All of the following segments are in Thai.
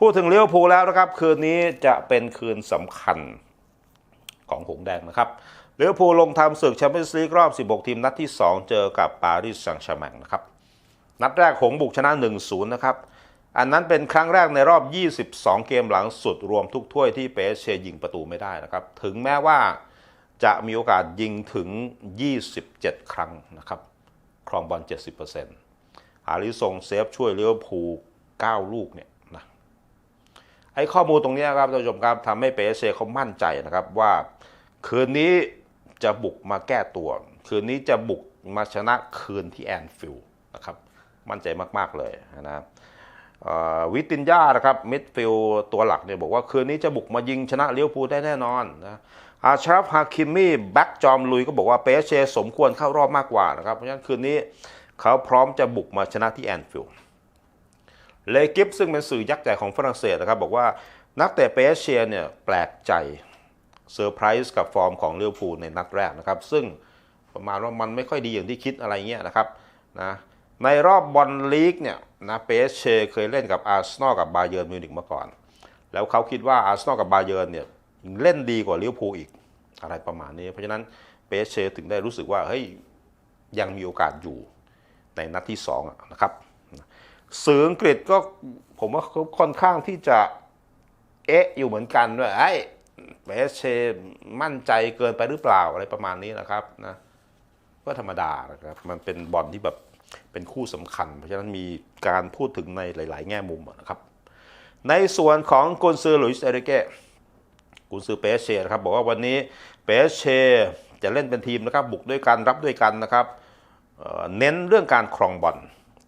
พูดถึงเลี้ยวภูแล้วนะครับ คืนนี้จะเป็นคืนสำคัญของหงแดงนะครับเลี้ยวภูลงทำศึกแชมเปี้ยนส์ลีกรอบ 16 ทีมนัดที่ 2 เจอกับปารีสแซงต์แชร์แมงนะครับ นัดแรกหงบุกชนะ 1-0 นะครับ อันนั้นเป็นครั้งแรกในรอบ 22 เกมหลังสุดรวมทุกถ้วยที่เปเชยิงประตูไม่ได้นะครับ ถึงแม้ว่าจะมีโอกาสยิงถึง 27 ครั้งนะครับ ครองบอล 70%หาริซงเซฟช่วยเลี้ยวภู 9 ลูกเนี่ย ไอ้ข้อมูลตรงนี้ครับท่านผู้ชมครับทำให้เปเชเขามั่นใจนะครับว่า คืนนี้จะบุกมาแก้ตัว คืนนี้จะบุกมาชนะคืนที่แอนฟิลด์นะครับมั่นใจมาก ๆ เลยนะเอ่อวิตินยานะครับมิดฟิลตัวหลักเนี่ยบอกว่าคืนนี้จะบุกมายิงชนะเลี้ยวภูได้แน่นอนนะอาชราฟฮาคิมี่แบ็กจอมลุยก็บอกว่าเปเชสมควรเข้ารอบมากกว่านะครับเพราะฉะนั้นคืนนี้เขาพร้อมจะบุกมาชนะที่แอนฟิลด์ เลกิฟซึ่งเป็นสื่อยักษ์ใหญ่ของฝรั่งเศสนะครับบอกว่านักเตะเปเชียเนี่ยแปลกใจเซอร์ไพรส์กับฟอร์มของเลี้ยวภูในนัดแรกนะครับ ซึ่งประมาณว่ามันไม่ค่อยดีอย่างที่คิดอะไรเงี้ยนะครับนะในรอบบอลลีกเนี่ยนะเปเชเคยเล่นกับอาร์เซนอลกับบาเยิร์นมิวนิกมาก่อน แล้วเขาคิดว่าอาร์เซนอลกับบาเยิร์นเนี่ยเล่นดีกว่าเลี้ยวภูอีกอะไรประมาณนี้ เพราะฉะนั้นเปเชถึงได้รู้สึกว่าเฮ้ยยังมีโอกาสอยู่ในนัดที่สองอะนะครับ สื่ออังกฤษก็ผมว่าเขาค่อนข้างที่จะเอ๊ะอยู่เหมือนกันว่าไอ้เบสเชมั่นใจเกินไปหรือเปล่าอะไรประมาณนี้นะครับนะก็ธรรมดานะครับ มันเป็นบอลที่แบบเป็นคู่สำคัญ เพราะฉะนั้นมีการพูดถึงในหลาย ๆ แง่มุมนะครับ ในส่วนของกุนซือหลุยส์เอริเก้กุนซือเปเชนะครับบอกว่าวันนี้เปเชจะเล่นเป็นทีมนะครับ บุกด้วยกันรับด้วยกันนะครับเน้นเรื่องการครองบอล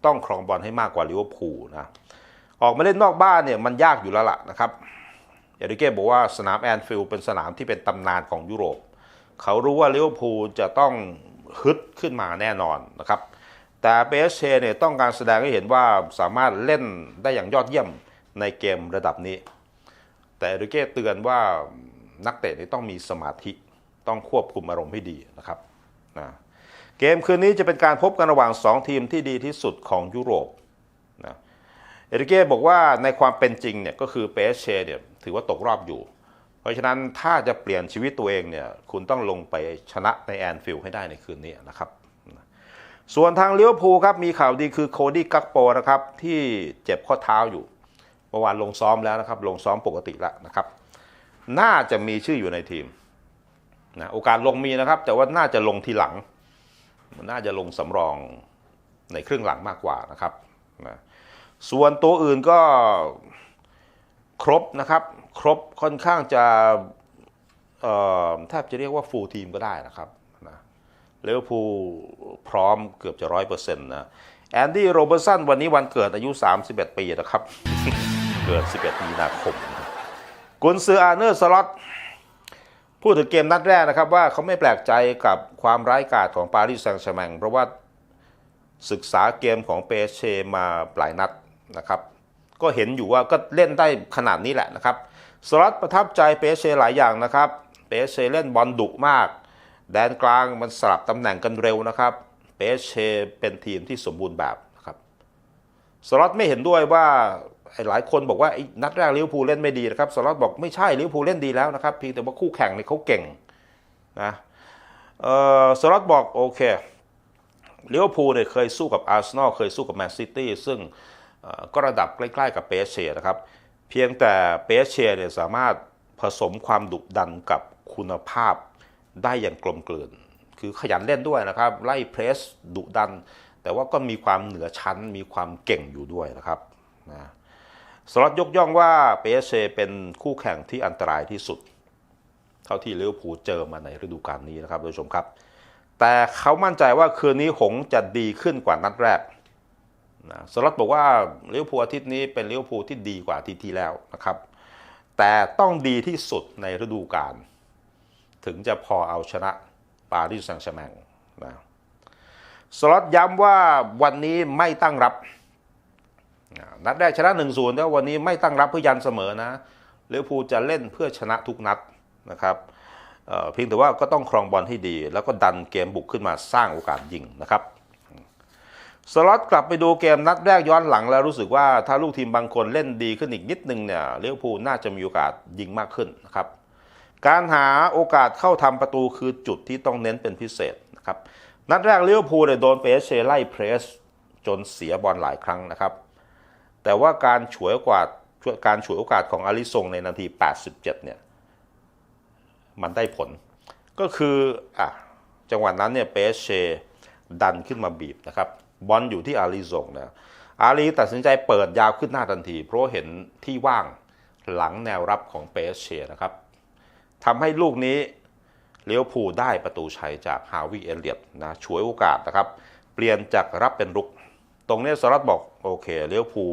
ต้องครองบอลให้มากกว่าลิเวอร์พูลนะออกมาเล่นนอกบ้านเนี่ยมันยากอยู่แล้วล่ะนะครับเอริเก้บอกว่าสนามแอนฟิลด์เป็นสนามที่เป็นตำนานของยุโรป เขารู้ว่าลิเวอร์พูลจะต้องฮึดขึ้นมาแน่นอนนะครับแต่เปเชเนี่ยต้องการแสดงให้เห็นว่าสามารถเล่นได้อย่างยอดเยี่ยมในเกมระดับนี้ แต่เอริเก้เตือนว่านักเตะนี่ต้องมีสมาธิต้องควบคุมอารมณ์ให้ดีนะครับนะ เกมคืนนี้จะเป็นการพบกันระหว่าง 2 ทีมที่ดีที่สุดของยุโรปนะเอริเก้บอกว่าในความเป็นจริงเนี่ยก็คือเปเชเนี่ยถือว่าตกรอบอยู่ เพราะฉะนั้นถ้าจะเปลี่ยนชีวิตตัวเองเนี่ยคุณต้องลงไปชนะในแอนฟิลด์ให้ได้ในคืนนี้นะครับส่วนทางเลี้ยวภูครับมีข่าวดีคือโคดี้กักโปนะครับที่เจ็บข้อเท้าอยู่เมื่อวานลงซ้อมแล้วนะครับ ลงซ้อมปกติแล้วนะครับ น่าจะมีชื่ออยู่ในทีมนะโอกาสลงมีนะครับ แต่ว่าน่าจะลงทีหลัง มันน่าจะลงสำรองในครึ่งหลังมากกว่านะครับนะส่วนตัวอื่นก็ครบนะครับ ครบค่อนข้างจะแทบจะเรียกว่าฟูลทีมก็ได้นะครับนะเลเวอร์พูลพร้อมเกือบจะร้อยเปอร์เซ็นต์นะแอนดี้โรเบอร์สันวันนี้วันเกิดอายุ 31 ปีนะครับ เกิด 11 มีนาคม กุนซืออาร์เนอร์สล็อต พูดถึงเกมนัดแรกนะครับว่าเขาไม่แปลกใจกับความร้ายกาจของปารีสแซงต์แชร์แมงเพราะว่าศึกษาเกมของเปเชมาหลายนัดนะครับก็เห็นอยู่ว่าก็เล่นได้ขนาดนี้แหละนะครับสล็อตประทับใจเปเชหลายอย่างนะครับเปเชเล่นบอลดุมาก แดนกลางมันสลับตำแหน่งกันเร็วนะครับเปเชเป็นทีมที่สมบูรณ์แบบนะครับสล็อตไม่เห็นด้วยว่า หลายคนบอกว่าไอ้นัดแรกลิเวอร์พูลเล่นไม่ดีนะครับสล็อตบอกไม่ใช่ลิเวอร์พูลเล่นดีแล้วนะครับเพียงแต่ว่าคู่แข่งเนี่ยเขาเก่งนะสล็อตบอกโอเคลิเวอร์พูลเนี่ยเคยสู้กับอาร์เซนอลเคยสู้กับแมนซิตี้ซึ่งก็ระดับใกล้ๆกับเปเชนะครับ เพียงแต่เปเชเนี่ยสามารถผสมความดุดันกับคุณภาพได้อย่างกลมกลืน คือขยันเล่นด้วยนะครับ ไล่เพรสดุดัน แต่ว่าก็มีความเหนือชั้นมีความเก่งอยู่ด้วยนะครับนะ สล็อตยกย่องว่าเปเชเป็นคู่แข่งที่อันตรายที่สุด เท่าที่ลิเวอร์พูลเจอมาในฤดูกาลนี้นะครับท่านผู้ชมครับ แต่เขามั่นใจว่าคืนนี้หงจะดีขึ้นกว่านัดแรกนะสล็อตบอกว่าลิเวอร์พูลอาทิตย์นี้เป็นลิเวอร์พูลที่ดีกว่าอาทิตย์ที่แล้วนะครับ แต่ต้องดีที่สุดในฤดูกาลถึงจะพอเอาชนะปารีสแซงต์แชร์แมงนะสล็อตย้ำว่าวันนี้ไม่ตั้งรับ นัดแรกชนะ1นศูนย์แล้ววันนี้ไม่ตั้งรับเพื่อยันเสมอนะลิเวอร์พูลจะเล่นเพื่อชนะทุกนัดนะครับเพียงแต่ว่าก็ต้องครองบอลให้ดี แล้วก็ดันเกมบุกขึ้นมาสร้างโอกาสยิงนะครับสล็อตกลับไปดูเกมนัดแรกย้อนหลังแล้วรู้สึกว่าถ้าลูกทีมบางคนเล่นดีขึ้นอีกนิดนึงเนี่ยลิเวอร์พูลน่าจะมีโอกาสยิงมากขึ้นนะครับการหาโอกาสเข้าทำประตูคือจุดที่ต้องเน้นเป็นพิเศษนะครับนัดแรกลิเวอร์พูลเนี่ยโดนเปเชไล่เพรสจนเสียบอลหลายครั้งนะครับ แต่ว่าการฉวยโอกาสการฉวยโอกาสของอาริซงในนาที 87 เนี่ย มันได้ผล ก็คืออะจังหวะนั้นเนี่ยเปเชดันขึ้นมาบีบนะครับ บอลอยู่ที่อาลีซงนะอาลีตัดสินใจเปิดยาวขึ้นหน้าทันที เพราะเห็นที่ว่างหลังแนวรับของเปเชนะครับทำให้ลูกนี้เลี้ยวภูได้ประตูชัยจากฮาวิเอเลียตนะฉวยโอกาสนะครับ เปลี่ยนจากรับเป็นรุก ตรงนี้สรัตบอกโอเค เลี้ยวภู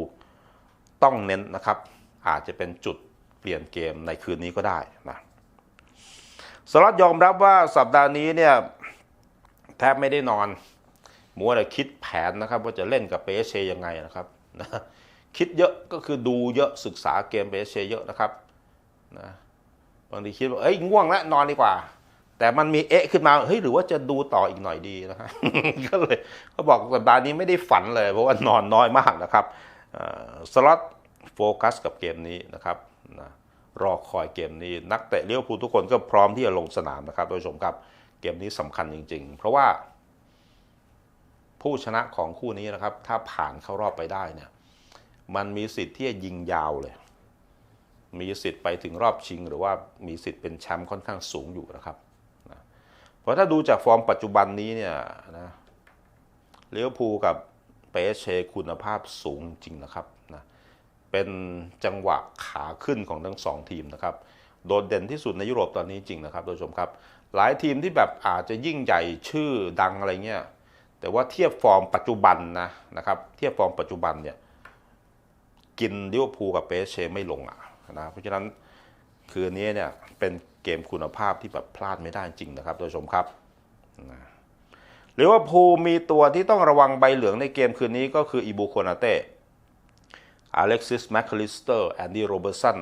ต้องเน้นนะครับ อาจจะเป็นจุดเปลี่ยนเกมในคืนนี้ก็ได้นะสรัตยอมรับว่าสัปดาห์นี้เนี่ยแทบไม่ได้นอนมัวแต่คิดแผนนะครับ ว่าจะเล่นกับเปเชยังไงนะครับนะคิดเยอะก็คือดูเยอะศึกษาเกมเปเชเยอะนะครับนะบางทีคิดว่าเอ้ยง่วงแล้วนอนดีกว่า แต่มันมีเอะขึ้นมาเฮ้ยหรือว่าจะดูต่ออีกหน่อยดีนะฮะก็เลยเขาบอกสัปดาห์นี้ไม่ได้ฝันเลย เพราะว่านอนน้อยมากนะครับ สล็อตโฟกัสกับเกมนี้นะครับนะรอคอยเกมนี้ นักเตะเลี้ยวภูทุกคนก็พร้อมที่จะลงสนามนะครับท่านผู้ชมครับเกมนี้สำคัญจริง ๆ เพราะว่า ผู้ชนะของคู่นี้นะครับ ถ้าผ่านเข้ารอบไปได้เนี่ยมันมีสิทธิ์ที่จะยิงยาวเลย มีสิทธิ์ไปถึงรอบชิง หรือว่ามีสิทธิ์เป็นแชมป์ค่อนข้างสูงอยู่นะครับเพราะถ้าดูจากฟอร์มปัจจุบันนี้เนี่ยนะเลี้ยวภูกับ เปเชคุณภาพสูงจริงนะครับนะเป็นจังหวะขาขึ้นของทั้งสองทีมนะครับ โดดเด่นที่สุดในยุโรปตอนนี้จริงนะครับท่านผู้ชมครับ หลายทีมที่แบบอาจจะยิ่งใหญ่ชื่อดังอะไรเงี้ยแต่ว่าเทียบฟอร์มปัจจุบันนะนะครับเทียบฟอร์มปัจจุบันเนี่ยกินลิเวอร์พูลกับเปเชไม่ลงอะนะเพราะฉะนั้นคืนนี้เนี่ยเป็นเกมคุณภาพที่แบบพลาดไม่ได้จริงนะครับท่านผู้ชมครับนะ ลิเวอร์พูมีตัวที่ต้องระวังใบเหลืองในเกมคืนนี้ก็คืออีบูโคนาเต้อเล็กซิสแมคคลิสเตอร์แอนดี้โรเบอร์สัน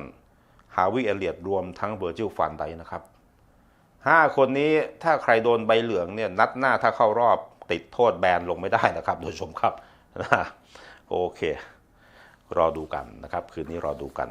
ฮาวิเอเลียดรวมทั้งเวอร์จิลฟานไดนะครับห้าคนนี้ถ้าใครโดนใบเหลืองเนี่ยนัดหน้าถ้าเข้ารอบติดโทษแบนลงไม่ได้นะครับท่านผู้ชมครับนะโอเค รอดูกันนะครับ คืนนี้รอดูกัน